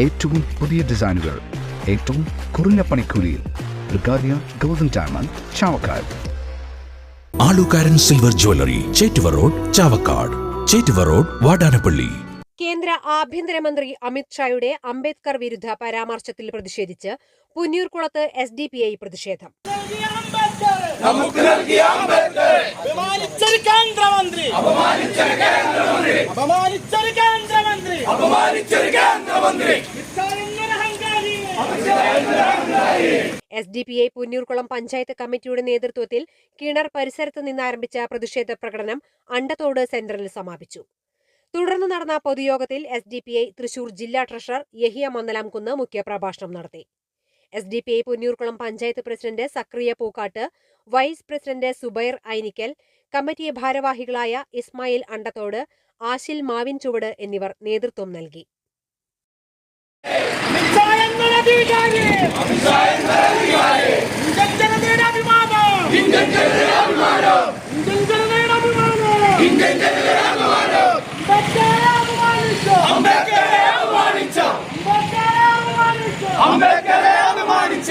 ഏറ്റവും പുതിയ ഡിസൈനുകൾ ഏറ്റവും കുറഞ്ഞ പണിക്കൂലിയിൽ ബ്രിഗാദിയ golden diamond Chavakkad. Alukkaran silver jewellery Chettuva road Chavakkad. Chettuva road Vadanappally. കേന്ദ്ര ആഭ്യന്തരമന്ത്രി അമിത് ഷായുടെ അംബേദ്കർ വിരുദ്ധ പരാമർശത്തിൽ പ്രതിഷേധിച്ച് പുന്നൂർകുളത്ത് എസ് ഡി പി ഐ പ്രതിഷേധം. അപമാനിച്ചൊരു കേന്ദ്രമന്ത്രി. S D P I Punnoorkulam panchayat കമ്മിറ്റിയുടെ നേതൃത്വത്തിൽ കിണർ പരിസരത്ത് നിന്ന് ആരംഭിച്ച പ്രതിഷേധ പ്രകടനം അണ്ടത്തോട് സെന്ററിൽ സമാപിച്ചു. തുടർന്ന് നടന്ന പൊതുയോഗത്തിൽ S D P I Thrissur ജില്ലാ ട്രഷറർ യഹിയ മന്നലാംകുന്ന് മുഖ്യപ്രഭാഷണം നടത്തി. S D P I Punnoorkulam panchayat president Zakariya Pookkatt vice president Zubair Ainikkal committee ഭാരവാഹികളായ ഇസ്മായിൽ അണ്ടത്തോട് ആശിൽ മാവിൻ ചുവട് എന്നിവർ നേതൃത്വം നൽകി. അംബേദ്കറെ അപമാനിച്ച അംബേദ്കറെ അപമാനിച്ച